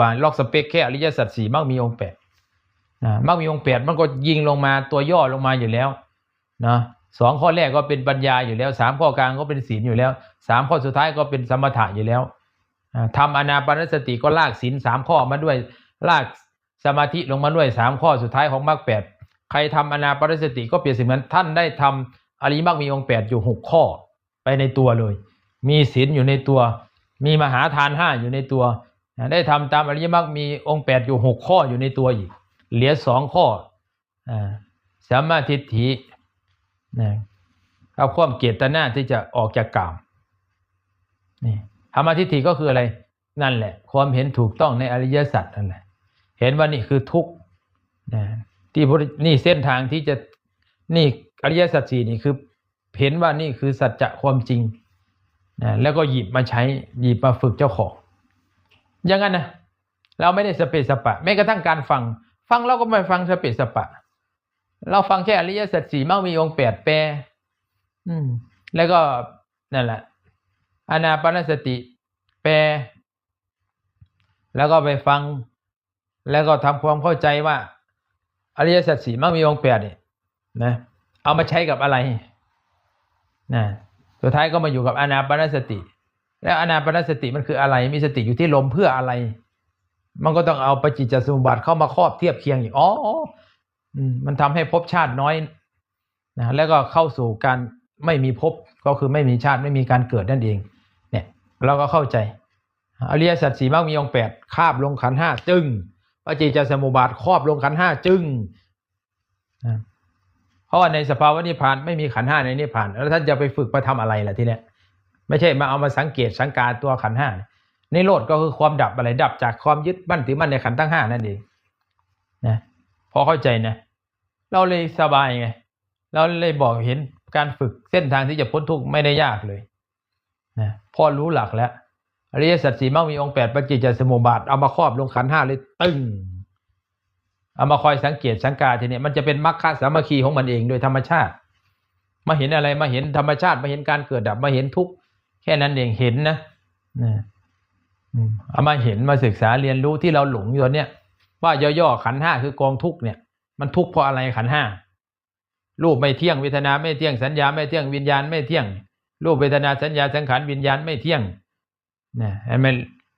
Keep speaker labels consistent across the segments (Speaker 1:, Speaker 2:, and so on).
Speaker 1: บาทล็อกสเปคแค่อริยสัจสี่มรรคมีองแปดนะมรรคมีองแปดมันก็ยิงลงมาตัวย่อลงมาอยู่แล้วนะสองข้อแรกก็เป็นปัญญาอยู่แล้วสามข้อกลางก็เป็นศีลอยู่แล้วสามข้อสุดท้ายก็เป็นสมถะอยู่แล้วทำอนาปานสติก็ลากศีลสามข้อมาด้วยลากสมาธิลงมาด้วยสามข้อสุดท้ายของมรรคแปดใครทำอนาปานสติก็เปรียบเสมือนท่านได้ทำอริมรรคมีองแปดอยู่หกข้อไปในตัวเลย มีศีลอยู่ในตัว มีมหาทานห้าอยู่ในตัว ได้ทำตามอริยมรรคมีองค์แปดอยู่หกข้ออยู่ในตัวอีก เหลือสองข้ออ่าสัมมาทิฏฐิเอาความเกียรติหน้าที่จะออกจากกามนี่ธรรมทิฏฐิก็คืออะไร นั่นแหละ ความเห็นถูกต้องในอริยสัจนั่นแหละ เห็นว่านี่คือทุกข์นะที่นี่เส้นทางที่จะนี่อริยสัจสี่นี่คือเห็นว่านี่คือสัจจะความจริงนะแล้วก็หยิบมาใช้หยิบมาฝึกเจ้าของ อย่างนั้นนะเราไม่ได้สเปสปะแม้กระทั่งการฟัง ฟังเราก็ไม่ฟังสเปสปะ เราฟังแค่อริยสัจสี่มั่งมีองค์แปดแปรอืม แล้วก็นั่นแหละอนาปนสติ แปลแล้วก็ไปฟัง แล้วก็ทำความเข้าใจว่า อริยสัจสี่มั่งมีองค์แปดเนี่ยนะเอามาใช้กับอะไรนะสุดท้ายก็มาอยู่กับอนาปนสติ แล้วอนาปานสติมันคืออะไร มีสติอยู่ที่ลมเพื่ออะไร มันก็ต้องเอาปฏิจจสมุปบาทเข้ามาครอบเทียบเคียงอีกอ๋ออมันทำให้ภพชาติน้อยนะแล้วก็เข้าสู่การไม่มีภพก็คือไม่มีชาติไม่มีการเกิดนั่นเอง เนี่ย เราก็เข้าใจ อริยสัจสี่มรรคมีองแปดคาบลงขันห้าจึงปฏิจจสมุปบาทครอบลงขันห้าจึงนะเพราะว่าในสภาวะนิพพานไม่มีขันห้าในนิพพาน แล้วท่านจะไปฝึกมาทำอะไรล่ะทีเนี้ย ไม่ใช่มาเอามาสังเกตสังการตัวขันห้านิโรธก็คือความดับอะไรดับจากความยึดมั่นถือมั่นในขันทั้งห้านั่นเองนะพอเข้าใจนะ เราเลยสบายไง เราเลยบอกเห็นการฝึกเส้นทางที่จะพ้นทุกข์ไม่ได้ยากเลยนะพอรู้หลักแล้วอริยสัจสี่มั่งมีองค์แปดปัจจิจจสมุปบาทเอามาครอบลงขันห้าเลยตึงเอามาคอยสังเกตสังการทีนี้มันจะเป็นมรรคสามัคคีของมันเองโดยธรรมชาติ มาเห็นอะไรมาเห็นธรรมชาติมาเห็นการเกิดดับมาเห็นทุกข์ แค่นั้นเองเห็นนะเอามาเห็นมาศึกษาเรียนรู้ที่เราหลงอยู่ตอนเนี้ยว่าย่อๆขันห้าคือกองทุกเนี่ย มันทุกเพราะอะไรขันห้ารูปไม่เที่ยงเวทนาไม่เที่ยงสัญญาไม่เที่ยงวิญญาณไม่เที่ยง รูปเวทนาสัญญาสังขารวิญญาณไม่เที่ยงนะเห็นไหม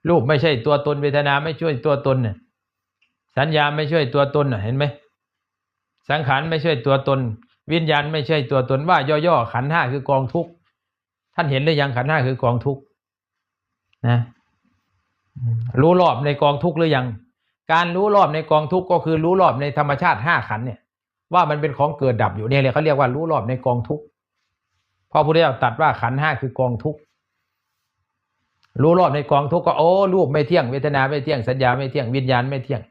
Speaker 1: รูปไม่ใช่ตัวตนเวทนาไม่ช่วยตัวตนเนี่ยสัญญาไม่ช่วยตัวตนเห็นไหมสังขารไม่ช่วยตัวตน วิญญาณไม่ใช่ตัวตนว่าย่อๆขันห้าคือกองทุกข์ ท่านเห็นหรือยังขันห้าคือกองทุกข์นะรู้รอบในกองทุกข์หรือยัง การรู้รอบในกองทุกข์ก็คือรู้รอบในธรรมชาติห้าขันเนี่ย ว่ามันเป็นของเกิดดับอยู่เนี่ยเลยเขาเรียกว่ารู้รอบในกองทุกข์พอพระพุทธเจ้าตรัดว่าขันห้าคือกองทุกข์รู้รอบในกองทุกข์ก็โอ้รูปไม่เที่ยงเวทนาไม่เที่ยงสัญญาไม่เที่ยงวิญญาณไม่เที่ยง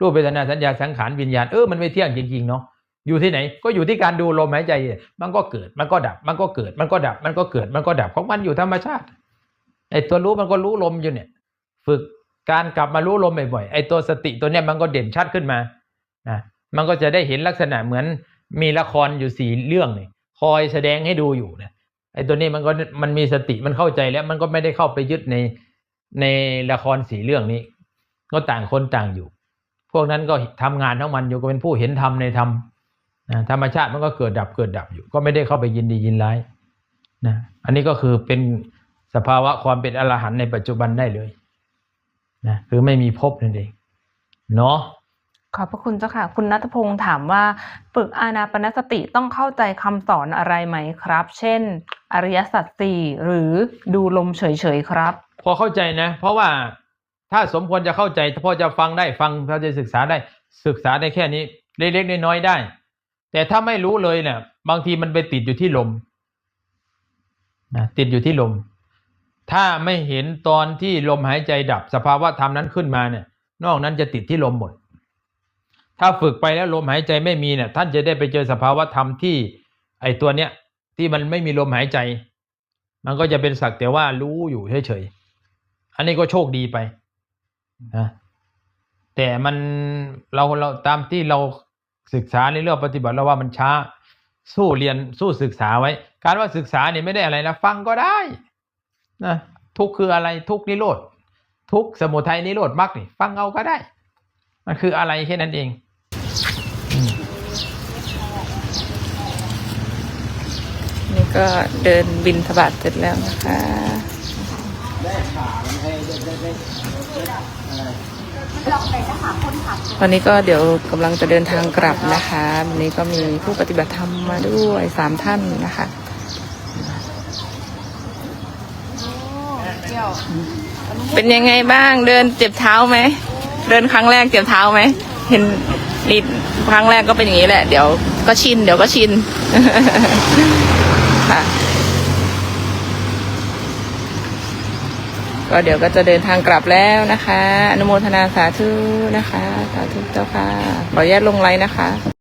Speaker 1: รูปเวทนาสัญญาสังขารวิญญาณเออมันไม่เที่ยงจริงๆเนาะ อยู่ที่ไหน ก็อยู่ที่การดูลมหายใจมันก็เกิดมันก็ดับ มันก็เกิดมันก็ดับ มันก็เกิดมันก็ดับของมันอยู่ธรรมชาติไอ้ตัวรู้มันก็รู้ลมอยู่เนี่ย ฝึกการกลับมารู้ลมบ่อยๆไอ้ตัวสติตัวเนี้ยมันก็เด่นชัดขึ้นมานะมันก็จะได้เห็นลักษณะเหมือนมีละครอยู่สี่เรื่องนี่คอยแสดงให้ดูอยู่นะไอ้ตัวนี้มันก็มันมีสติมันเข้าใจแล้ว มันก็ไม่ได้เข้าไปยึดในในละครสี่เรื่องนี้ ก็ต่างคนต่างอยู่ พวกนั้นก็ทำงานทั้งมันอยู่ก็เป็นผู้เห็นธรรมในธรรม นะธรรมชาติมันก็เกิดดับเกิดดับอยู่ ก็ไม่ได้เข้าไปยินดียินร้ายนะอันนี้ก็คือเป็นสภาวะความเป็นอรหันต์ในปัจจุบันได้เลยนะคือไม่มีภพนั่นเองเนาะ
Speaker 2: ขอบพระคุณเจ้าค่ะ คุณนัทพงศ์ถามว่าฝึกอานาปนสติต้องเข้าใจคำสอนอะไรไหมครับ เช่น อริยสัจสี่หรือดูลมเฉยๆครับ
Speaker 1: พอเข้าใจนะ เพราะว่าถ้าสมควรจะเข้าใจพอจะฟังได้ฟังพอจะศึกษาได้ศึกษาได้แค่นี้ เล็กๆน้อยๆได้ แต่ถ้าไม่รู้เลยเนี่ย บางทีมันไปติดอยู่ที่ลมนะติดอยู่ที่ลม ถ้าไม่เห็นตอนที่ลมหายใจดับ สภาวะธรรมนั้นขึ้นมาเนี่ย นอกนั้นจะติดที่ลมหมด ถ้าฝึกไปแล้วลมหายใจไม่มีเนี่ย ท่านจะได้ไปเจอสภาวะธรรมที่ ไอตัวเนี้ยที่มันไม่มีลมหายใจ มันก็จะเป็นสักแต่ว่ารู้อยู่เฉยๆอันนี้ก็โชคดีไปนะแต่มันเราเราตามที่เรา ศึกษาในเรื่องปฏิบัติเราว่ามันช้า สู้เรียนสู้ศึกษาไว้ การว่าศึกษาเนี่ยไม่ได้อะไรนะฟังก็ได้นะทุกคืออะไรทุกนิโรธทุกสมุทัยนิโรธมรรคนี่ฟังเอาก็ได้ มันคืออะไรแค่นั้นเอง
Speaker 2: นี่ก็เดินบินทบาทเสร็จแล้วนะคะ ตอนนี้ก็เดี๋ยวกำลังจะเดินทางกลับนะคะวันนี้ก็มีผู้ปฏิบัติธรรมมาด้วยสามท่านนะคะเป็นยังไงบ้างเดินเจ็บเท้าไหมเดินครั้งแรกเจ็บเท้าไหมเห็นนี่ครั้งแรกก็เป็นอย่างนี้แหละ เดี๋ยวก็ชินเดี๋ยวก็ชิน ค่ะ ก็เดี๋ยวก็จะเดินทางกลับแล้วนะคะ อนุโมทนาสาธุนะคะ สาธุเจ้าค่ะ ขออนุญาตลงไลน์นะคะ